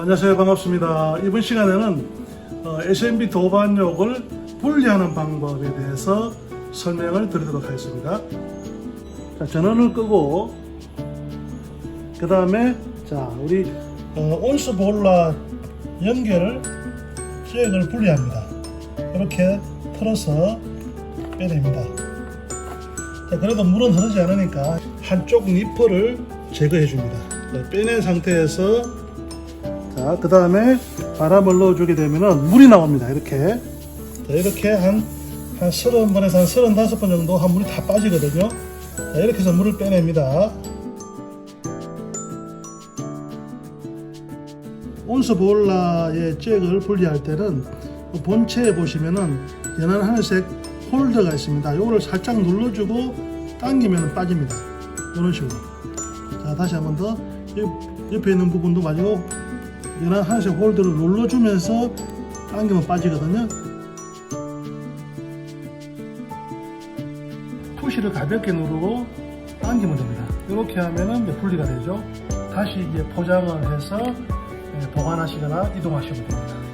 안녕하세요. 반갑습니다. 이번 시간에는 어, SMB 도반욕을 분리하는 방법에 대해서 설명을 드리도록 하겠습니다. 자, 전원을 끄고 그 다음에 자 우리 어, 온수 보일러 연결을 잭을 분리합니다. 이렇게 틀어서 빼냅니다. 자, 그래도 물은 흐르지 않으니까 한쪽 니퍼를 제거해 줍니다. 네, 빼낸 상태에서 자, 그 다음에 바람을 넣어주게 되면은 물이 나옵니다. 이렇게. 자, 이렇게 한, 한 30번에서 한 35번 정도 한 물이 다 빠지거든요. 자, 이렇게 해서 물을 빼냅니다. 온수 보일러의 잭을 분리할 때는 그 본체에 보시면은 연한 하늘색 홀더가 있습니다. 요거를 살짝 눌러주고 당기면 빠집니다. 이런 식으로. 자, 다시 한 번 더. 옆- 옆에 있는 부분도 마지고 연한 하늘색 홀더를 눌러주면서 당기면 빠지거든요. 푸시를 가볍게 누르고 당기면 됩니다. 이렇게 하면은 이제 분리가 되죠. 다시 이제 포장을 해서 예, 보관하시거나 이동하시면 됩니다.